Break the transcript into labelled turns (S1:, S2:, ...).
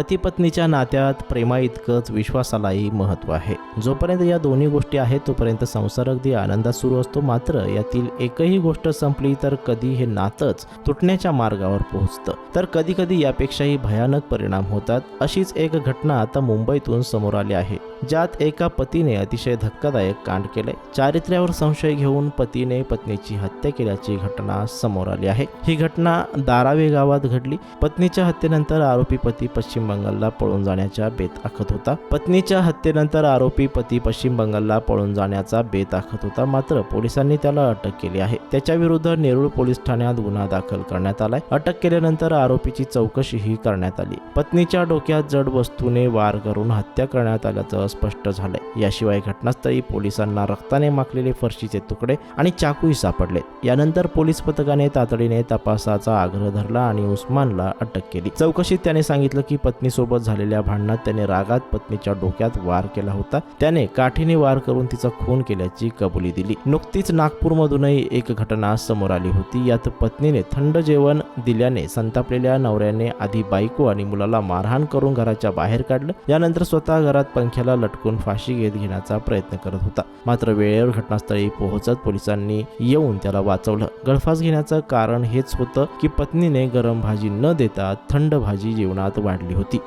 S1: पतीपत्नीच्या नात्यात प्रेमा इतकंच विश्वासालाही महत्त्व आहे. जोपर्यंत या दोन्ही गोष्टी आहेत तोपर्यंत संसार अगदी आनंदात सुरू असतो. मात्र यातील एकही गोष्ट संपली तर कधी हे नातंच तुटण्याच्या मार्गावर पोहोचतं. तर कधी कधी यापेक्षाही भयानक परिणाम होतात. अशीच एक घटना आता मुंबईतून समोर आली आहे. ज्यात एका पतीने अतिशय धक्कादायक कांड केले. चारित्र्यावर संशय घेऊन पतीने पत्नीची हत्या केल्याची घटना समोर आली आहे. ही घटना दारावे गावात घडली. पत्नीच्या हत्येनंतर आरोपी पती पश्चिम बंगालला पळून जाण्याच्या बेत आखत होता. पत्नीच्या हत्येनंतर आरोपी पती पश्चिम बंगालला पळून जाण्याचा बेत आखत होता. मात्र पोलिसांनी त्याला अटक केली आहे. त्याच्या विरुद्ध नेरूळ पोलीस ठाण्यात गुन्हा दाखल करण्यात आलाय. अटक केल्यानंतर आरोपीची चौकशीही करण्यात आली. पत्नीच्या डोक्यात जड वस्तूने वार करून हत्या करण्यात आल्याचं स्पष्ट झालंय. याशिवाय घटनास्थळी पोलिसांना रक्ताने माखलेले फरशीचे तुकडे आणि चाकूही सापडले यानंतर पोलीस पथकाने तातडीने तपासाचा आग्रह धरला आणि उस्मानला अटक केली. चौकशीत त्याने सांगितलं की पत्नीसोबत झालेल्या भांडणात त्याने रागात पत्नीच्या डोक्यात वार केला होता. त्याने काठीने वार करून तिचा खून केल्याची कबुली दिली. नुकतीच नागपूरमधूनही एक घटना समोर आली होती. यात पत्नीने थंड जेवण दिल्याने संतापलेल्या नवऱ्याने आधी बायको आणि मुलाला मारहाण करून घराच्या बाहेर काढलं. यानंतर स्वतः घरात पंख्याला लटकून फाशी घेत घेण्याचा प्रयत्न करत होता. मात्र वेळेवर घटनास्थळी पोहोचत पोलिसांनी येऊन त्याला वाचवलं. गळफास घेण्याचं कारण हेच होतं की पत्नीने गरम भाजी न देता थंड भाजी जेवणात वाढली होती.